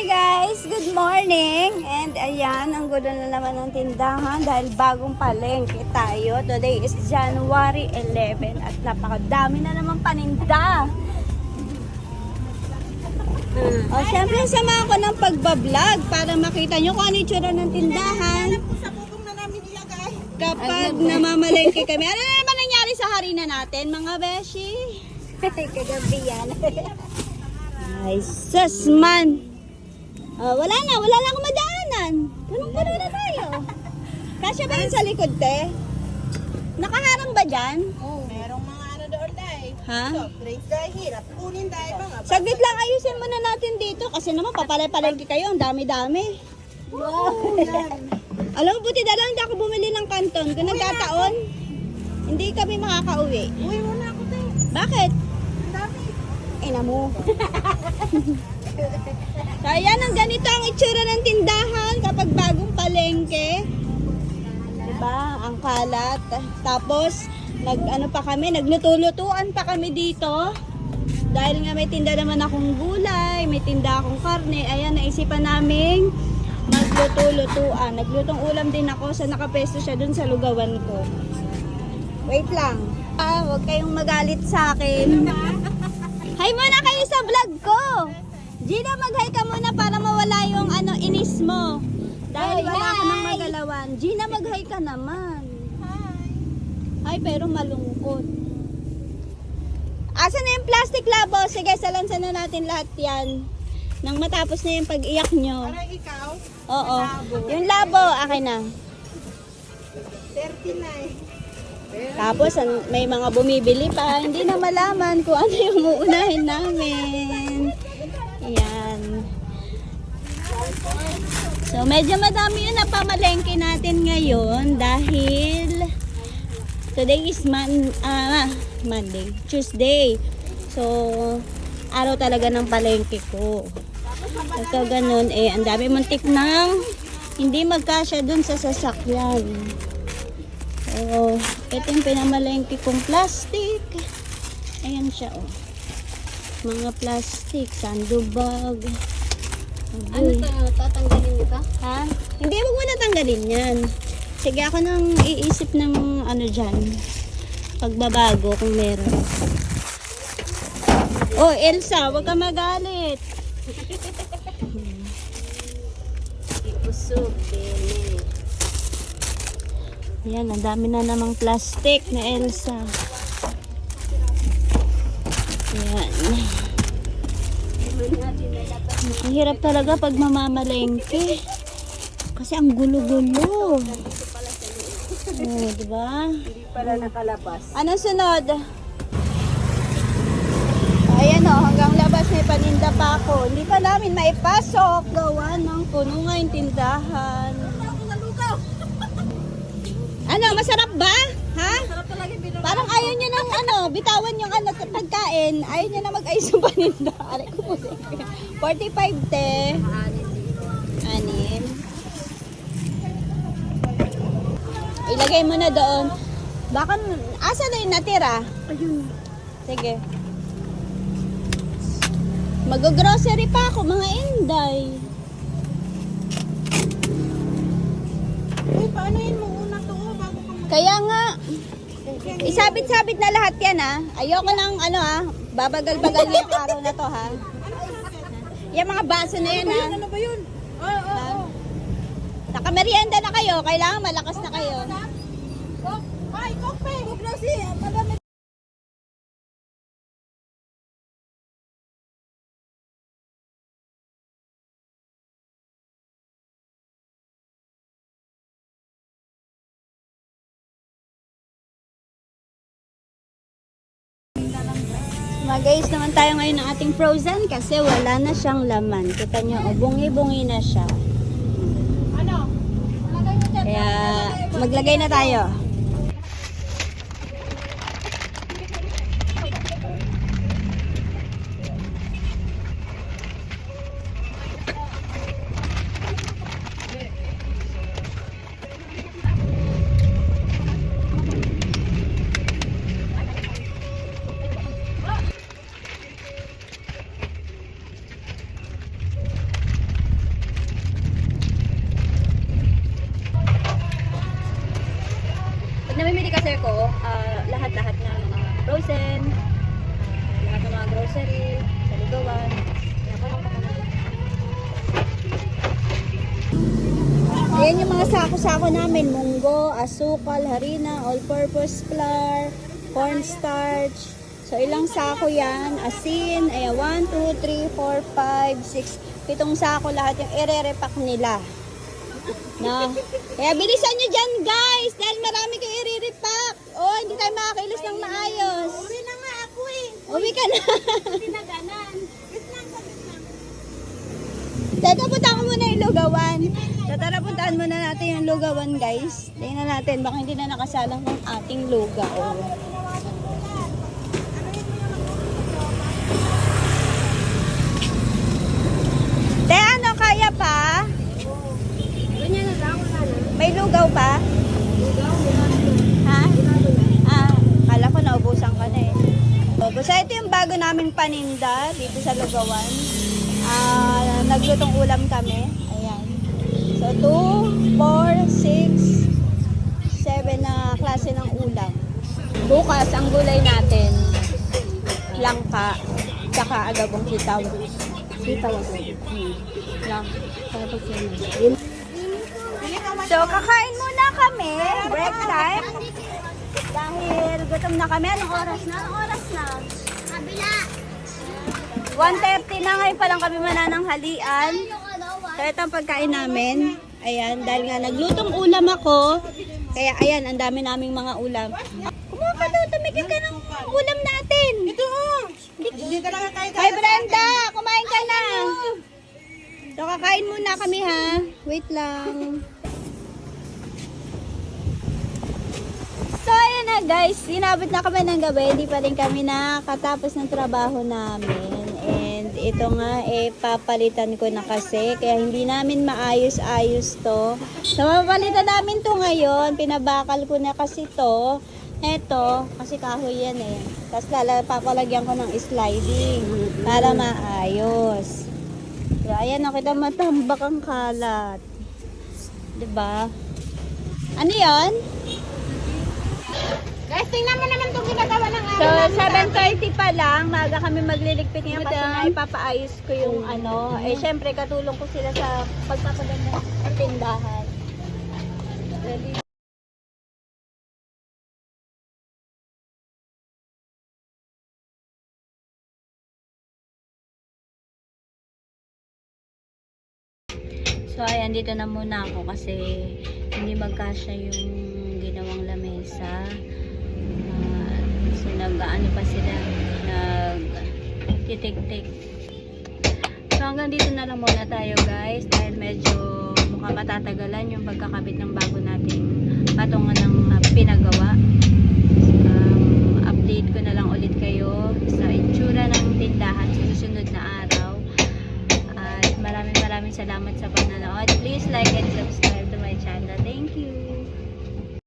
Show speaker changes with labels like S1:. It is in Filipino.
S1: Hi guys! Good morning! And ayan, ang gulo na naman ng tindahan dahil bagong palengke tayo. Today is January 11 at napakadami na naman paninda. O, syempre sama ako ng pagbablog para makita nyo kung ano yung tsura ng tindahan. Kapag namamalengke kami. Ano na naman nangyari sa harina natin, mga beshi? Kagabi yan. Ay, sus man. Ah, wala na, wala na akong madaanan. Punong-puno na tayo. Kasya ba yun sa likod, te? Nakaharang ba dyan?
S2: Oh. Merong mga ano doon dahil.
S1: Ha?
S2: So, drinks dahil hirap. Kunin dahil mga.
S1: Saglit lang ayusin muna natin dito kasi naman papalay-palengke kayo, ang dami-dami. Wow. Alam mo, buti na lang hindi ako bumili ng kanton. Kung nagkataon, hindi kami makakauwi.
S2: Uy, muna ako tayo.
S1: Bakit?
S2: Ang dami.
S1: Ina mo. so, ayan ang ganito ang itsura ng tindahan kapag bagong palengke. Diba? Ang kalat. Tapos, nag ano pa kami, nagluto-lutuan pa kami dito. Dahil nga may tinda naman akong gulay, may tinda akong karne. Ayan, naisipan naming magluto-lutuan. Naglutong ulam din ako sa nakapesto siya dun sa lugawan ko. Wait lang. Ah, huwag kayong magalit sa akin. Hi muna kayo sa vlog ko. Gina, mag-hi ka muna para mawala yung ano inis mo. Dahil wala ka nang magalawan. Gina, mag-hi ka naman. Hi, pero malungkot. Asa na yung plastic labo? Sige, salansan na natin lahat yan. Nang matapos na yung pag-iyak nyo.
S2: Para ikaw,
S1: Oo. Yung labo, akin na.
S2: 39.
S1: Tapos may mga bumibili pa, hindi na malaman kung ano yung uunahin namin. So medyo madami yun na pamalengke natin ngayon dahil today is man, ah, Monday, Tuesday. So araw talaga ng palengke ko. So ganun eh, ang dami muntik nang hindi magkasya dun sa sasakyan. Oo. Ito yung pinamalengke kong plastic. Ayan siya, oh. Mga plastic, sandubag.
S3: Ano to? Tatanggalin nito?
S1: Ha? Hindi, wag mo na tanggalin yan. Sige, ako nang iisip ng ano dyan. Pagbabago kung meron. Oh, Elsa, wag ka magalit.
S3: Ipusog, dili.
S1: Yan, ang dami na namang plastic na Elsa. Yan. Ang hirap talaga pag mamamalengke. Kasi ang gulo-gulo. Oh, di ba?
S2: Hindi pala nakalabas.
S1: Ano sunod? Ayan o, hanggang labas may paninda pa ako. Hindi pa namin maipasok. Gawa ng puno nga yung tindahan. Ano, masarap ba? Ha?
S2: Sarap talaga yung binabas.
S1: Parang ayaw niya ng ano, bitawan yung ano, pagkain. Ayaw niya na mag-ayos ng paninda. Aray ko po. 45 te. Anim. Ilagay mo na doon. Baka, asa na yung natira?
S2: Ayun.
S1: Sige. Mag-grocery pa ako, mga inday.
S2: Uy, paano yun mo una to? Bago ka
S1: Kaya nga, isabit-sabit na lahat yan ha. Ayoko lang ano ha, babagal-bagal na yung araw na to ha. Yung mga baso na yan ha.
S2: Ano ba yun? Oo, oo, oo.
S1: Nakamerienda na kayo, kailangan malakas na kayo.
S2: Ay, kokpe. Kok na si, madami.
S1: Mag-ayos naman tayo ngayon ng ating frozen kasi wala na siyang laman. Kita nyo, oh, bungi-bungi na siya.
S2: Ano?
S1: Kaya maglagay na tayo. namimili kasi ko uh, ah, lahat-lahat ng mga frozen, uh, lahat ng mga grocery, saligawan. Ayan yung mga sako-sako namin, munggo, asukal, harina, all-purpose flour, cornstarch. So, ilang sako yan? Asin, ayan, 1, 2, 3, 4, 5, 6, pitong sako lahat yung ire-repack nila. Na. Kaya bilisan nyo dyan, guys! Dahil marami kayo i-repack. Oh, hindi tayo makakilos ng maayos.
S2: Uwi na nga ako eh.
S1: Uwi ka na.
S2: Lang.
S1: Teka, punta ko muna yung lugawan. So, tara, puntaan muna natin yung lugawan, guys. Tingnan natin, baka hindi na nakasalang ng ating lugaw. Te, ano, kaya pa?
S3: Ganyan na lang, wala na.
S1: May lugaw pa? Ha? Ah, kala ko naubusan ka na eh. So, basta ito yung bago naming paninda dito sa Lugawan. Ah, naglutong ulam kami. Ayan. So, 2, 4, 6, 7 na klase ng ulam. Bukas, ang gulay natin, langka, tsaka agabong sitaw. Sitaw ako. Hmm. Lang. So, kakain muna kami. Break time. Dahil gutom na kami. Anong oras na? Anong oras na?
S3: Kabila!
S1: 1.30 na ngayon pa lang kami manananghalian. So, ito ang pagkain namin. Ayan, dahil nga naglutong ulam ako. Kaya ayan, ang dami naming mga ulam. Kumuha ka daw, tumigil ka ng ulam natin. Ito oh.
S2: Hindi talaga kayo
S1: Hi Brenda, kumain ka na. So, kakain muna kami ha. Wait lang. So, ayan na guys. Sinabot na kami ng gabi. Hindi pa rin kami nakatapos ng trabaho namin. And ito nga, eh, papalitan ko na kasi. Kaya hindi namin maayos-ayos to. So, papalitan namin to ngayon. Pinabakal ko na kasi to. Eto, kasi kahoy yan eh. Tapos lala, ko ng sliding para maayos. So, ayan, nakita matambak ang kalat. ba? Ano yon?
S2: Guys, tingnan mo naman itong ginagawa ng
S1: So, 7.30 pa lang, maga kami magliligpit ngayon kasi nga ipapaayos ko yung ano. Eh, syempre, katulong ko sila sa pagpapaganda ng tindahan. Ready? So, ayan, dito na muna ako kasi hindi magkasya yung ginawang lamesa. Ah, so, nag-ano pa sila, nag titik-tik. So, hanggang dito na lang muna tayo guys dahil medyo mukhang matatagalan yung pagkakabit ng bago nating patungan